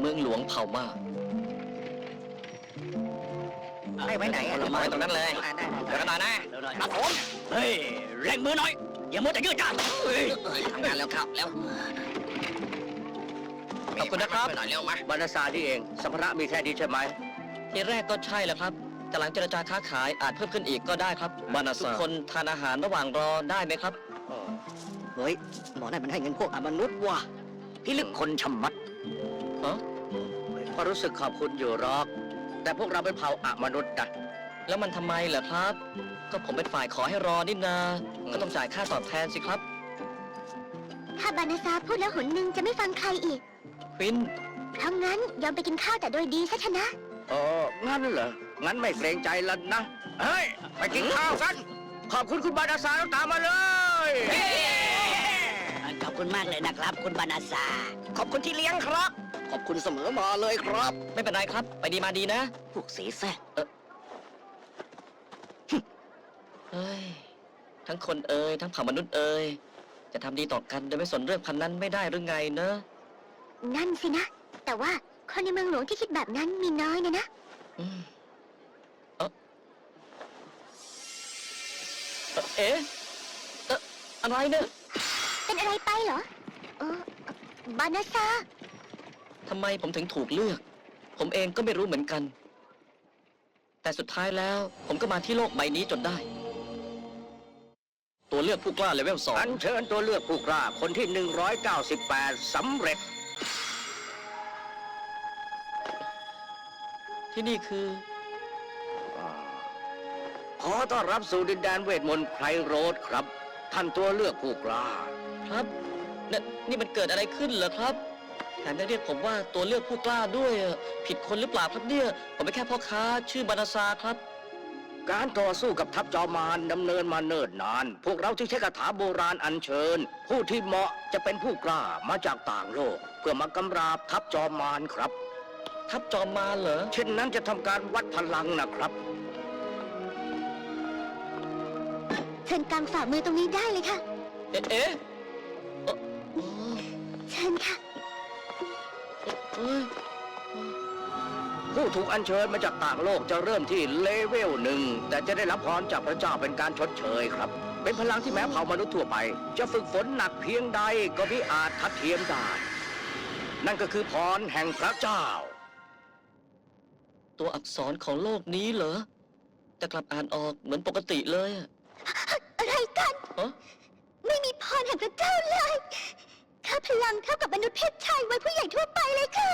เมืองหลวงเผ่ามาให้ไว้ไหนอะเรามาไว้ตรงนั้นเลยอ่าได้เดี๋ยวกันหน่อยนะครับผมเฮ้ยเร่งมือหน่อย อย่ามัวแต่ยืดจ้าเฮ้ยทำงานแล้วครับแล้วขอบคุณนะครับหน่อยเร็วมาบรรณาซาที่เอง สัมภาระมีแค่นี้ใช่ไหมทีแรกก็ใช่แหละครับ แต่หลังเจรจาค้าขายอาจเพิ่มขึ้นอีกก็ได้ครับบานาทุกคนทานอาหารระหว่างรอได้ไหมครับเฮ้ยหมอนั่นมันให้เงินพวกอมนุษย์ว่ะพี่ลึกคนชำมัด ฮะก็รู้สึกขอบคุณอยู่หรอก แต่พวกเราเป็นเผ่าอมนุษย์นะแล้วมันทำไมเหรอครับ ก็ผมเป็นฝ่ายขอให้รอนี่นาอืมก็ต้องจ่ายค่าตอบแทนสิครับ ถ้าบานาซาพูดแล้วหนหนึ่งจะไม่ฟังใครอีก ควิน เพราะงั้นยอมไปกินข้าวแต่โดยดีซะชนะ เอองั้นเหรอ งั้นไม่เกรงใจแล้วนะ เฮ้ย ไปกินข้าวกัน ขอบคุณคุณบรรณาซาแล้วตามมาเลย ขอบคุณมากเลยนะครับ คุณบานาซา ขอบคุณที่เลี้ยงครับ ขอบคุณเสมอมาเลยครับ ไม่เป็นไรครับ ไปดีมาดีนะ พวกเสแสร้งเฮ้ย ทั้งคนเอ่ยทั้งเผ่ามนุษย์เอ่ยจะทำดีต่อกันโดยไม่สนเรื่องพันนั้นไม่ได้หรือไงเนอะนั่นสินะ แต่ว่าคนในเมืองหลวงที่คิดแบบนั้นมีน้อยนะนะ อืมเอ่อเอ่อเอ๊ะเอ๊ะอะไรเนี่ย เป็นอะไรไปเหรอเออบานาซา ทำไมผมถึงถูกเลือก ผมเองก็ไม่รู้เหมือนกัน แต่สุดท้ายแล้ว ผมก็มาที่โลกใบนี้จนได้ ตัวเลือกผู้กล้าเลเวลสองอันเชิญตัวเลือกผู้กล้าคนที่ 198สำเร็จ ที่นี่คือ ขอต้อนรับสู่ดินแดนเวทมนต์ไพรโรดครับ ท่านตัวเลือกผู้กล้า ครับนี่นี่มันเกิดอะไรขึ้นเหรอครับแถ มยังเรียกผมว่าตัวเลือกผู้กล้าด้วยอะผิดคนหรือเปล่าครับเนี่ย ผมเป็นแค่พ่อค้าชื่อบานาซาครับ การต่อสู้กับทัพจอมารดำเนินมาเนิ่นนาน พวกเราจึงใช้คาถาโบราณอัญเชิญ ผู้ที่เหมาะจะเป็นผู้กล้ามาจากต่างโลก เพื่อมากำราบทัพจอมารครับ ทับจอมมารเหรอ เช่นนั้นจะทำการวัดพลังนะครับ เชิญกางฝ่ามือตรงนี้ได้เลยค่ะ เอ๊ะเอ๊ะเอ่อ เชิญค่ะเอ้ย ผู้ถูกอัญเชิญมาจากต่างโลกจะเริ่มที่เลเวลหนึ่ง แต่จะได้รับพรจากพระเจ้าเป็นการชดเชยครับ เป็นพลังที่แม้เผ่ามนุษย์ทั่วไป จะฝึกฝนหนักเพียงใดก็มิอาจทัดเทียมได้ นั่นก็คือพรแห่งพระเจ้า ตัวอักษรของโลกนี้เหรอ แต่กลับอ่านออกเหมือนปกติเลยอะ อะไรกัน ฮะ ไม่มีพรแห่งพระเจ้าเลยค่า พลังเท่ากับมนุษย์เพศชายไว้ผู้ใหญ่ทั่วไปเลยค่ะ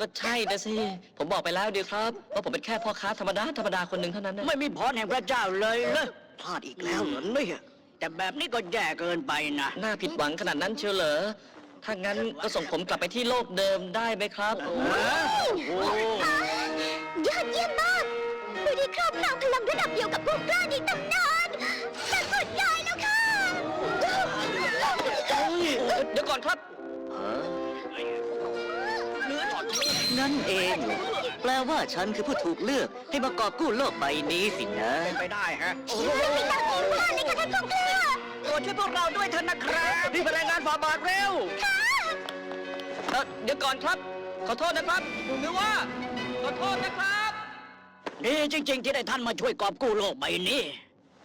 ก็ใช่นะสิ ผมบอกไปแล้วเดียวครับว่าผมเป็นแค่พ่อค้าธรรมดาธรรมดาคนหนึ่งเท่านั้นนะไม่มีพรแห่งพระเจ้าเลยเหรอพลาดอีกแล้วเหรอเนี่ยแต่แบบนี้ก็แย่เกินไปนะน่าผิดหวังขนาดนั้นเชียวเหรอถ้างั้นก็ส่งผมกลับไปที่โลกเดิมได้ไหมครับยอดเยี่ยมมากผู้ที่ครอบครองพลังระดับเดียวกับผู้กล้าในตำนานฉัน ก่อนครับนั่นเอง แปลว่าฉันคือผู้ถูกเลือกให้มากอบกู้โลกใบนี้สินะ เป็นไปได้ฮะไม่มีทางทีมพลาดเลยค่ะท่านผู้กล้าโปรดช่วยพวกเราด้วยเถอะนะครับนี่เป็นรายงานฝ่าบาทเร็วเอ่อเดี๋ยวก่อนครับ ขอโทษนะครับคือว่า ขอโทษนะครับ ดีจริง ๆ ที่ได้ท่านมาช่วยกอบกู้โลกใบนี้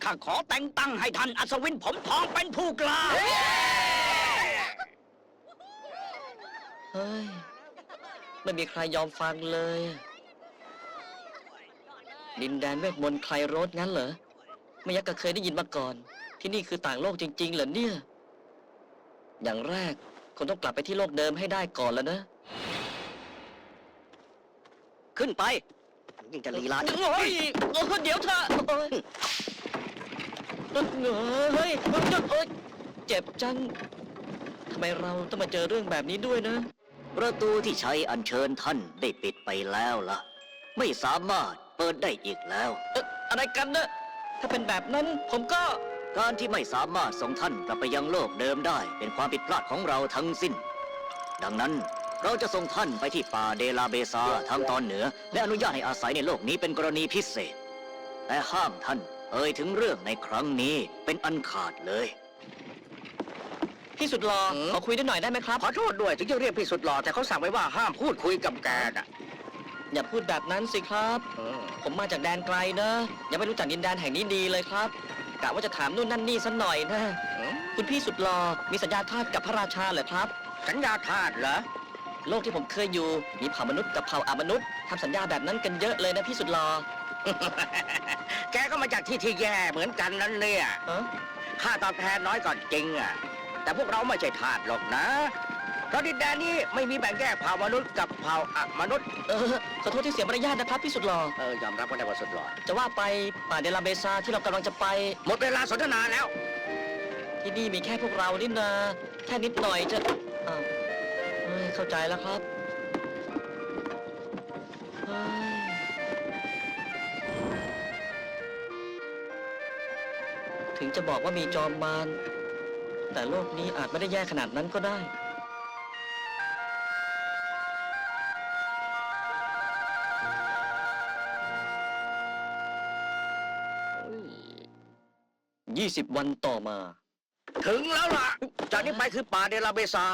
ข้าขอแต่งตั้งให้ท่านอัศวินผมทองเป็นผู้กล้า เฮ้ย ไม่มีใครยอมฟังเลย ดินแดนเวทมนต์ใครรถงั้นเหรอ ไม่ยักก็เคยได้ยินมาก่อน ที่นี่คือต่างโลกจริง ๆ เหรอเนี่ย อย่างแรกคงต้องกลับไปที่โลกเดิมให้ได้ก่อนแล้วนะ ขึ้นไปยิ่งจะลีลาโอ้ยโอ้ยเดี๋ยวเถอะโอ้ยเฮ้ยเฮ้ยเจ็บจังทำไมเราต้องมาเจอเรื่องแบบนี้ด้วยนะ ประตูที่ใช้อัญเชิญท่านได้ปิดไปแล้วล่ะ ไม่สามารถเปิดได้อีกแล้ว เอ๊ะอะไรกันนะถ้าเป็นแบบนั้นผมก็ การที่ไม่สามารถส่งท่านกลับไปยังโลกเดิมได้เป็นความผิดพลาดของเราทั้งสิ้น ดังนั้นเราจะส่งท่านไปที่ป่าเดลาเบซาทางตอนเหนือ และอนุญาตให้อาศัยในโลกนี้เป็นกรณีพิเศษ แต่ห้ามท่านเอ่ยถึงเรื่องในครั้งนี้เป็นอันขาดเลย พพี่สุดหล่ออืมขอคุยด้วยหน่อยได้ไหมครับ ขอโทษด้วยถึงจะเรียกพี่สุดหล่อแต่เขาสั่งไว้ว่าห้ามพูดคุยกับแกน่ะ อย่าพูดแบบนั้นสิครับ อืม ผมมาจากแดนไกลนะยังไม่รู้จักดินแดนแห่งนี้ดีเลยครับกะว่าจะถามนู่นนั่นนี่สักหน่อยนะอืม คุณพี่สุดหล่อมีสัญญาทาสกับพระราชาเหรอครับ สัญญาทาสเหรอ โลกที่ผมเคยอยู่มีเผ่ามนุษย์กับเผ่าอามนุษย์ทำสัญญาแบบนั้นกันเยอะเลยนะพี่สุดหล่อแกก็มาจากที่ที่แย่เหมือนกันนั่นเนี่ย เออค่าตอบแทนน้อยก่อนจริงอะ แต่พวกเราไม่ใช่ทาสหรอกนะ เพราะดินแดนนี้ไม่มีแบ่งแยกเผ่ามนุษย์กับเผ่าอมนุษย์ เออขอโทษที่เสียมารยาทนะครับพี่สุดหล่อเออยอมรับว่าได้ว่าสุดหล่อจะว่าไปป่าเดลาเบซาที่เรากำลังจะไป หมดเวลาสนทนาแล้ว ที่นี่มีแค่พวกเรานี่นาแค่นิดหน่อยจะอ้าวเฮ้ยเข้าใจแล้วครับเฮ้ยถึงจะบอกว่ามีจอมมาร แต่โลกนี้อาจไม่ได้แย่ขนาดนั้นก็ได้ ยี่สิบวันต่อมา ถึงแล้วล่ะ จากนี้ไปคือป่าเดลาเบซา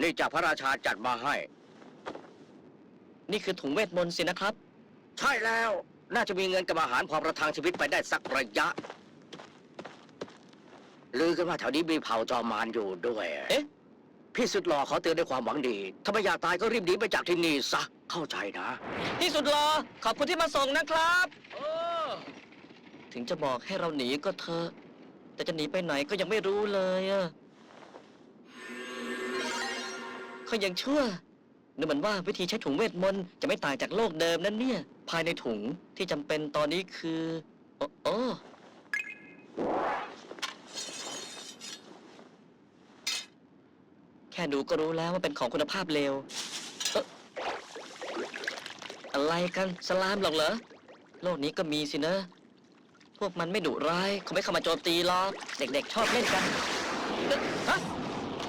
นี่จากพระราชาจัดมาให้ นี่คือถุงเวทมนต์สินะครับ ใช่แล้ว น่าจะมีเงินกับอาหารพอประทังชีวิตไปได้สักระยะลือกันว่าแถวนี้มีเผ่าจอมมารอยู่ด้วย เอ๊ะ พี่สุดหล่อขอเตือนด้วยความหวังดี ถ้าไม่อยากตายก็รีบหนีไปจากที่นี่ซะ เข้าใจนะที่สุดรอขอบคุณที่มาส่งนะครับถึงจะบอกให้เราหนีก็เถอะแต่จะหนีไปไหนก็ยังไม่รู้เลยอะเขายังชั่วนึกเหมือนว่าวิธีใช้ถุงเวทมนต์จะไม่ต่างจากโลกเดิมนั่นเนี่ย ภายในถุงที่จำเป็นตอนนี้คือโอ้โอแค่ดูก็รู้แล้วว่าเป็นของคุณภาพเลวเอ๊ะอะไรกันสลามหรอกเหรอ โลกนี้ก็มีสินะ พวกมันไม่ดุร้ายเขาไม่เข้ามาโจมตีหรอก เด็กๆชอบเล่นกันเอ๊ะฮะ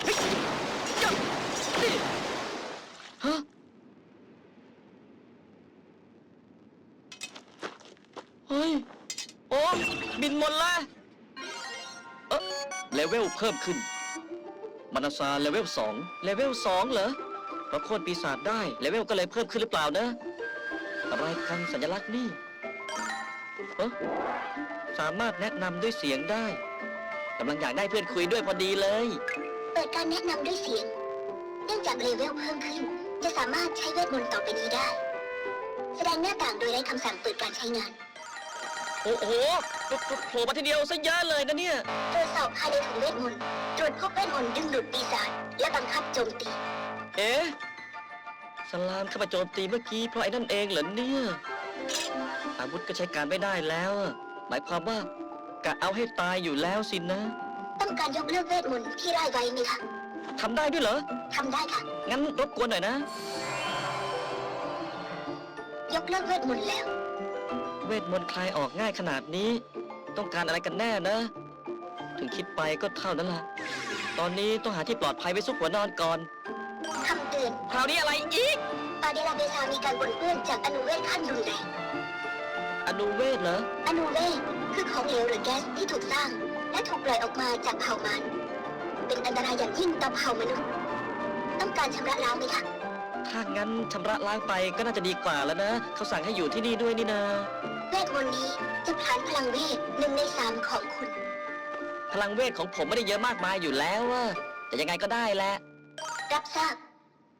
เฮ้ยจ๊ะนี่ฮะเฮ้ย โอ้บินหมดละเอ๊ะ เลเวลเพิ่มขึ้น มานาซาเลเวลสองเลเวลสองเหรอเพราะโค่นปีศาจได้เลเวลก็เลยเพิ่มขึ้นหรือเปล่านะ อะไรกันสัญลักษณ์นี่เอ๊ะสามารถแนะนำด้วยเสียงได้กำลังอยากได้เพื่อนคุยด้วยพอดีเลย เปิดการแนะนำด้วยเสียง เนื่องจากเลเวลเพิ่มขึ้น จะสามารถใช้เวทมนต์ต่อไปนี้ได้ แสดงหน้าต่างโดยไร้คำสั่งเปิดการใช้งาน โอ้โหโผล่มาทีเดียวซะเยอะเลยนะเนี่ยตรวจสอบภายในถุงเวทมนต์ตรวจพบเวทมนต์ดึงดูดปีศาจและบังคับโจมตี เอ๊ะสลามเข้ามาโจมตีเมื่อกี้เพราะไอ้นั่นเองเหรอเนี่ยอาวุธก็ใช้การไม่ได้แล้วอะหมายความว่ากะเอาให้ตายอยู่แล้วสินะ ต้องการยกเลิกเวทมนต์ที่ไล่ไว้ไหมคะทำได้ด้วยเหรอ ทำได้ค่ะ งั้นรบกวนหน่อยนะ ยกเลิกเวทมนต์แล้ว เวทมนต์คลายออกง่ายขนาดนี้ ต้องการอะไรกันแน่นะ ถึงคิดไปก็เท่านั้นละตอนนี้ต้องหาที่ปลอดภัยไว้ซุกหัวนอนก่อนคำเตือนคราวนี้อะไรอีกปาเดลาเบซามีการปนเปื้อนจากอนุเวทขั้นรุนแรงอนุเวทเหรออนุเวทคือของเหลวหรือแก๊สที่ถูกสร้าง และถูกปล่อยออกมาจากเผ่ามารเป็นอันตรายอย่างยิ่งต่อเผ่ามนุษย์ ต้องการชำระล้างไหมคะถ้างั้นชำระล้างไปก็น่าจะดีกว่าแล้วนะ เขาสั่งให้อยู่ที่นี่ด้วยนี่นะเวทมนต์นี้จะผลานพลังเวทหนึ่งในสามของคุณ พลังเวทของผมไม่ได้เยอะมากมายอยู่แล้วอะแต่ยังไงก็ได้แหละ รับทราบ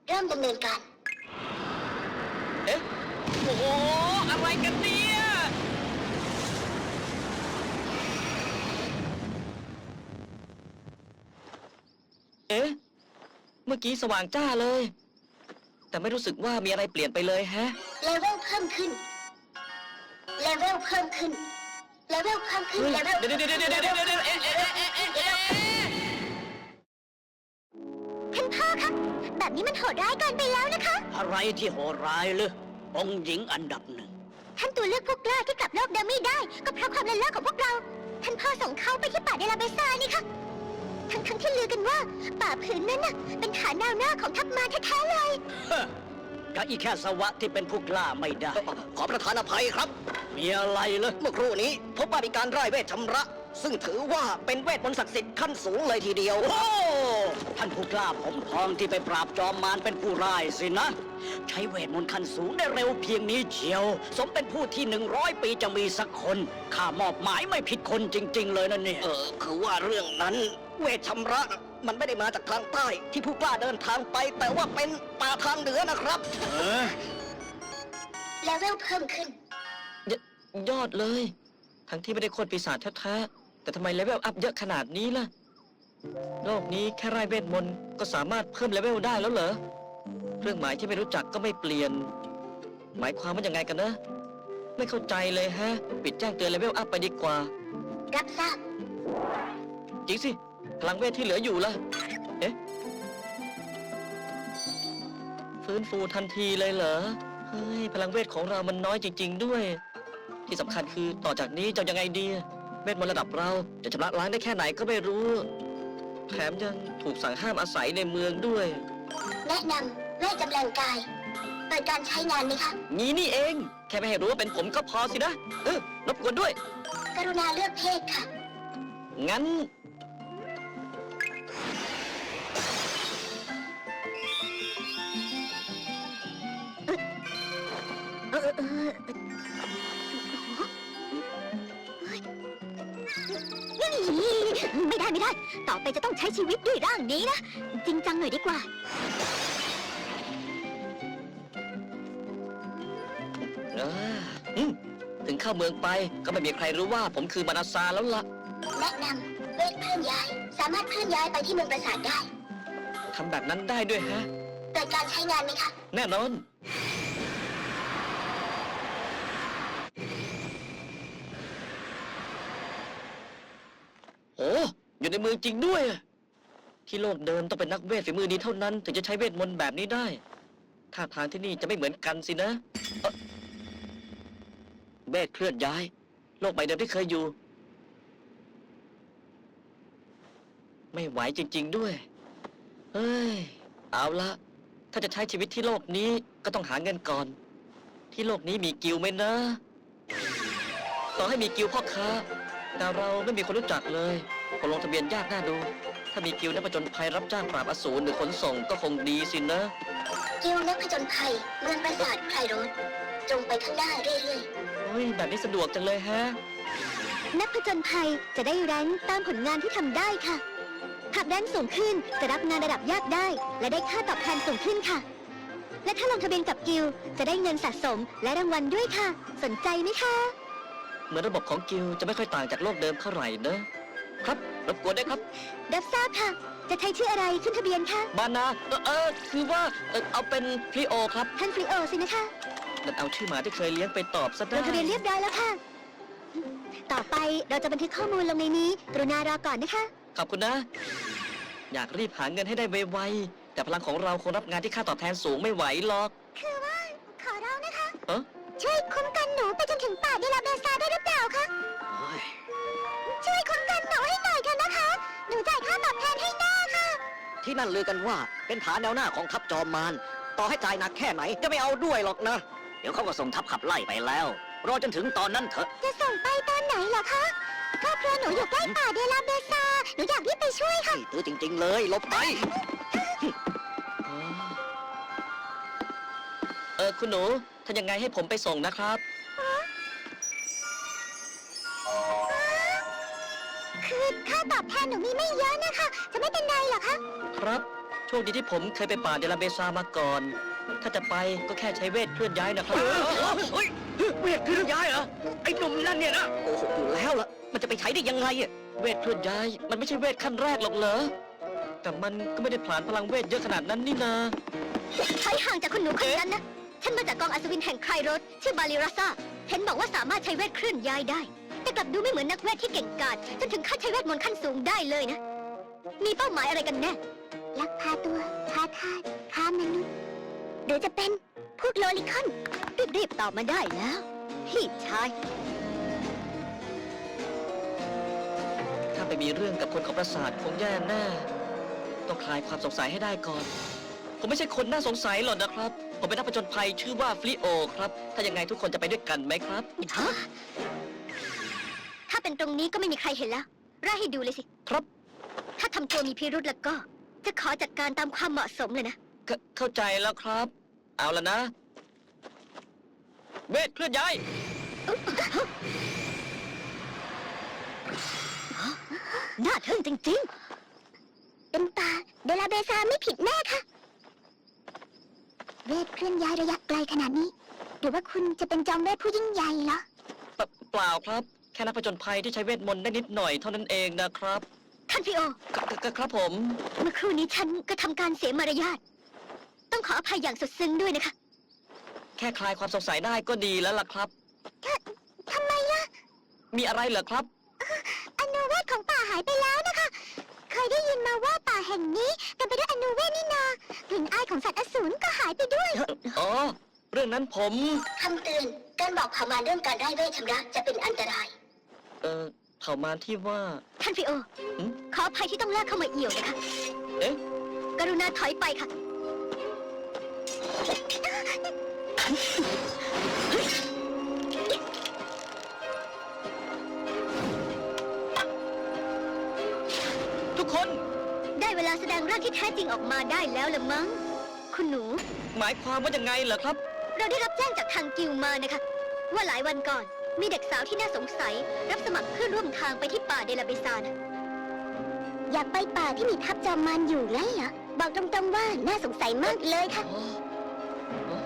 เริ่มดำเนินการ เอ๊ะ โอ้โห อะไรกันเนี่ย เอ๊ะ เมื่อกี้สว่างจ้าเลย แต่ไม่รู้สึกว่ามีอะไรเปลี่ยนไปเลยแฮะ เลเวลเพิ่มขึ้น เลเวลเพิ่มขึ้น เลเวลเพิ่มขึ้นเฮ้ยเลเวล เดี๋ยวเดี๋ยวเดี๋ยวเดี๋ยวเดี๋ยวเดี๋ยวเอ๊ะเอ๊ะเอ๊ะเอ๊ะเอ๊ะเอ๊ะท่านพ่อคะแบบนี้มันโหดร้ายเกินไปแล้วนะคะ อะไรที่โหดร้ายหรือองค์หญิงอันดับหนึ่ง ท่านตัวเลือกพวกกล้าที่กลับโลกเดิมไม่ได้ ก็เพราะความเลินเล่อของพวกเรา ท่านพ่อส่งเขาไปที่ป่าเดลาเบซานี่ค่ะทั้งทั้งๆที่ลือกันว่า ป่าผืนนั้นน่ะเป็นฐานแนวหน้าของทัพมารแท้ๆเลย กับอีแค่สวะที่เป็นผู้กล้าไม่ได้ ขอประทานอภัยครับ มีอะไรเลยเมื่อครู่นี้พบว่ามีการไร้เวทชำระ ซึ่งถือว่าเป็นเวทมนต์ศักดิ์สิทธิ์ขั้นสูงเลยทีเดียว โอ้ท่านผู้กล้าผมทองที่ไปปราบจอมมารเป็นผู้ร้ายสินะ ใช้เวทมนต์ขั้นสูงได้เร็วเพียงนี้เชียว สมเป็นผู้ที่หนึ่งร้อยปีจะมีสักคนข้ามอบหมายไม่ผิดคนจริง ๆ เลยนะเนี่ย เออ คือว่าเรื่องนั้นเวทชำระน่ะ มันไม่ได้มาจากทางใต้ที่ผู้กล้าเดินทางไป แต่ว่าเป็นป่าทางเหนือนะครับเลเวลเพิ่มขึ้น ยยอดเลย ทั้งที่ไม่ได้โค่นปีศาจแท้ๆ แต่ทำไมเลเวลอัพเยอะขนาดนี้ล่ะ โลกนี้แค่ไร้เวทมนต์ก็สามารถเพิ่มเลเวลได้แล้วเหรอ เครื่องหมายที่ไม่รู้จักก็ไม่เปลี่ยน หมายความว่ายังไงกันนะ ไม่เข้าใจเลยฮะ ปิดแจ้งเตือนเลเวลอัพไปดีกว่า รับทราบ จริงสิ พลังเวทที่เหลืออยู่ล่ะเอ๊ะ ฟื้นฟูทันทีเลยเหรอ เฮ้ย พลังเวทของเรามันน้อยจริง ๆ ด้วย ที่สำคัญคือต่อจากนี้จะยังไงดีเวทมนต์ระดับเราจะชำระล้างได้แค่ไหนก็ไม่รู้ แถมยังถูกสั่งห้ามอาศัยในเมืองด้วย แนะนำเวทจำแรงกาย เปิดการใช้งานไหมคะงี้นี่เอง แค่ไม่ให้รู้ว่าเป็นผมก็พอสินะ เออรบกวนด้วย กรุณาเลือกเพศค่ะ งั้น ไม่ได้ไม่ได้ ต่อไปจะต้องใช้ชีวิตด้วยร่างนี้นะ จริงจังหน่อยดีกว่า เอออืมถึงเข้าเมืองไปก็ไม่มีใครรู้ว่าผมคือมานาซาแล้วล่ะแนะนำเวทเคลื่อนย้าย สามารถเคลื่อนย้ายไปที่เมืองปราสาทได้ทำแบบนั้นได้ด้วยฮะเปิดการใช้งานไหมคะ แน่นอน โอยู่ในมือจริงด้วย ที่โลกเดิมต้องเป็นนักเวทฝีมือดีเท่านั้น ถึงจะใช้เวทมนต์แบบนี้ได้ท่าทางที่นี่จะไม่เหมือนกันสินะเอ่อเวทเคลื่อนย้าย โลกใบเดิมที่เคยอยู่ ไม่ไหวจริง ๆ ด้วยเฮ้ย เอาละ ถ้าจะใช้ชีวิตที่โลกนี้ก็ต้องหาเงินก่อน ที่โลกนี้มีกิลไหมนะ ต่อให้มีกิลพ่อค้า แต่เราไม่มีคนรู้จักเลย คงลงทะเบียนยากน่าดู ถ้ามีกิลด์นักผจญภัยรับจ้างปราบอสูรหรือขนส่งก็คงดีสินะ กิลด์นักผจญภัยเมืองปราสาทไพรโรสตรงไปข้างหน้าเรื่อยเฮ้ยแบบนี้สะดวกจังเลยฮะ ๆ นักผจญภัยจะได้แรงค์ตามผลงานที่ทำได้ค่ะ หากแรงค์สูงขึ้นจะรับงานระดับยากได้ และได้ค่าตอบแทนสูงขึ้นค่ะ และถ้าลงทะเบียนกับกิลด์จะได้เงินสะสมและรางวัลด้วยค่ะ สนใจไหมคะ เหมือนระบบของกิลด์จะไม่ค่อยต่างจากโลกเดิมเท่าไหร่นะ ครับรบกวนได้วยครับ รับทราบค่ะ จะใช้ชื่ออะไรขึ้นทะเบียนคะบานาเออเออคือว่าเออเอาเป็นพลีโอครับท่านฟริโอสินะคะนั่นเอาชื่อหมาที่เคยเลี้ยงไปตอบซะลได้งทะเบียนเรียบร้อยแล้วค่ะ ต่อไปเราจะบันทึกข้อมูลลงในนี้ กรุณารอก่อนนะคะ ขอบคุณนะ อยากรีบหาเงินให้ได้ไวๆแต่พลังของเราคงรับงานที่ค่าตอบแทนสูงไม่ไหวหรอก ที่นั่นลือกันว่าเป็นฐานแนวหน้าของทัพจอมมารต่อให้จ่ายหนักแค่ไหนก็ไม่เอาด้วยหรอกนะ เดี๋ยวเขาก็ส่งทัพขับไล่ไปแล้ว รอจนถึงตอนนั้นเถอะ จะส่งไปตอนไหนเหรอคะครอบครัวหนูอยู่ใกล้ป่าเดลาเบซาหนูอยากรีบไปช่วยค่ะนี่ตื้อจริง ๆ เลยหลบไปอ๋อเออคุณหนูถ้ายังไงให้ผมไปส่งนะครับ คือค่าตอบแทนหนูมีไม่เยอะนะคะ จะไม่เป็นไรเหรอคะ ครับ โชคดีที่ผมเคยไปป่าเดลาเบซามาก่อน ถ้าจะไปก็แค่ใช้เวทเคลื่อนย้ายนะครับเฮ้ยเวทเคลื่อนย้ายเหรอ ไอ้หนุ่มนั่นเนี่ยนะโอ้โหอยู่แล้วล่ะ มันจะไปใช้ได้ยังไงอะเวทเคลื่อนย้าย มันไม่ใช่เวทขั้นแรกหรอกเหรอ แต่มันก็ไม่ได้ผลานพลังเวทเยอะขนาดนั้นนี่นา ถอยห่างจากคุณหนูคนนั้นนะ ฉันมาจากกองอัศวินแห่งไครโรสชื่อบาลิราซาเห็นบอกว่าสามารถใช้เวทเคลื่อนย้ายได้ แต่กลับดูไม่เหมือนนักเวทที่เก่งกาจจนถึงขั้นใช้เวทมนต์ขั้นสูงได้เลยนะ มีเป้าหมายอะไรกันแน่ ลักพาตัวค้าทาสค้ามนุษย์หรือจะเป็นพวกโลลิคอนรีบๆตอบมาได้แล้ว พี่ชาย ถ้าไปมีเรื่องกับคนของปราสาทคงแย่แน่ ต้องคลายความสงสัยให้ได้ก่อน ผมไม่ใช่คนน่าสงสัยหรอกนะครับ ผมผมเป็นนักผจญภัยชื่อว่าฟลิโอครับ ถ้ายังไงทุกคนจะไปด้วยกันไหมครับ ฮะ ถ้าเป็นตรงนี้ก็ไม่มีใครเห็นแล้วร่ายให้ดูเลยสิ ครับถ้าทำตัวมีพิรุธแล้วก็ จะขอจัดการตามความเหมาะสมเลยนะ เขเข้าใจแล้วครับ เอาละนะ เวทเคลื่อนย้ายน่าทึ่งจริงๆ เป็นป่าเดลาเบซาไม่ผิดแน่ค่ะ เวทเคลื่อนย้ายระยะไกลขนาดนี้ หรือว่าคุณจะเป็นจอมเวทผู้ยิ่งใหญ่เหรอ เปเปล่าครับ แค่นักผจญภัยที่ใช้เวทมนต์ได้นิดหน่อยเท่านั้นเองนะครับท่านพี่โอ กกกครับผม เมื่อครู่นี้ฉันก็ทำการเสียมารยาท ต้องขออภัยอย่างสุดซึ้งด้วยนะคะแค่คลายความสงสัยได้ก็ดีแล้วล่ะครับทำไมล่ะ มีอะไรเหรอครับ อนูเวทของป่าหายไปแล้วนะคะ เคยได้ยินมาว่าป่าแห่งนี้เต็มไปด้วยอนูเวทนี่นากลิ่นอายของสัตว์อสูรก็หายไปด้วย อ๋อ เรื่องนั้นผม คำเตือน การบอกข่าวมาเรื่องการได้เวทชำระจะเป็นอันตราย เอ่อเผ่ามารที่ว่า ท่านฟิโอ หืม ขออภัยที่ต้องลากเข้ามาเอี่ยวนะคะ เอ๊ะ กรุณาถอยไปค่ะ ทุกคน ได้เวลาแสดงร่างที่แท้จริงออกมาได้แล้วละมั้ง คุณหนู หมายความว่ายังไงเหรอครับ เราได้รับแจ้งจากทางกิลมานะคะ ว่าหลายวันก่อน มีเด็กสาวที่น่าสงสัย รับสมัครเพื่อร่วมทางไปที่ป่าเดลาเบซานะอยากไปป่าที่มีทัพจอมมารอยู่ไรเหรอ บอกตรงๆว่าน่าสงสัยมากเลยค่ะอ๋ออ๋อ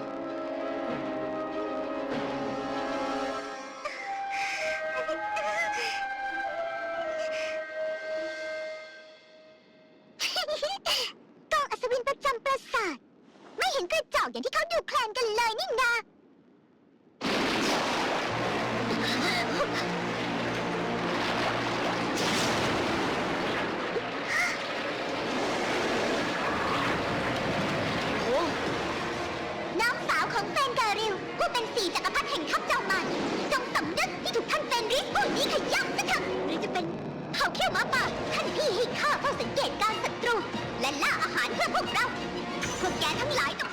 กองอัศวินประจำปราสาท ไม่เห็นกระจอกอย่างที่เขาดูแคลนกันเลยนี่นา สังเกตการศัตรู และล่าอาหารเพื่อพวกเรา พวกแกทั้งหลายต้อง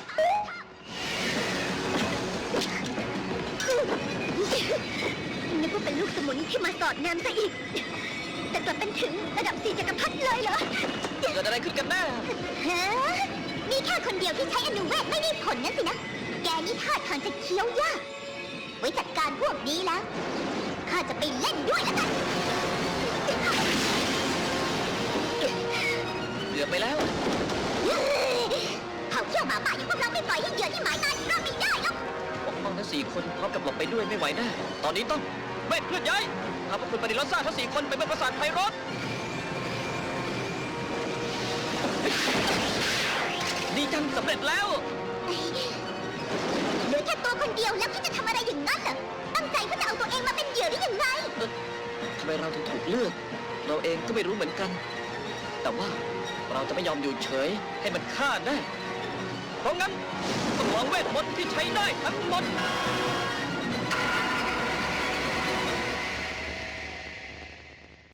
นึกว่าเป็นลูกสมุนที่มาสอดแนมซะอีก แต่กลับเป็นถึงระดับสี่จักรพรรดิเลยเหรอเกิดอะไรขึ้นกันแน่ฮะมีแค่คนเดียวที่ใช้อนุเวทไม่ได้ผลนั่นสินะ แกนี่ท่าทางจะเคี้ยวยาก ไว้จัดการพวกนี้แล้ว ข้าจะไปเล่นด้วยแล้วกัน กือบไปแล้ว เผาเขี้ยวหมาป่าอย่างพวกเราไม่ปล่อยให้เหยื่อที่หมายตายรอดไม่ได้หรอกปกป้องทั้งสี่คนพร้อมกับหลบไปด้วยไม่ไหวแน่ตอนนี้ต้องเวทเคลื่อนย้ายพาพวกคุณปฏิรสซ่าทั้งสี่คนไปเป็นประสาทไพรถดีจังสำเร็จแล้วเหลือแค่ตัวคนเดียวแล้วคิดจะทำอะไรอย่างนั้นเหรอ ตั้งใจเพื่อจะเอาตัวเองมาเป็นเหยื่อได้ยังไง ทำไมเราถึงถูกเลือก เราเองก็ไม่รู้เหมือนกัน แต่ว่าเราจะไม่ยอมอยู่เฉยให้มันฆ่าได้ เพราะงั้นต้องวางเวทมนต์ที่ใช้ได้ทั้งหมด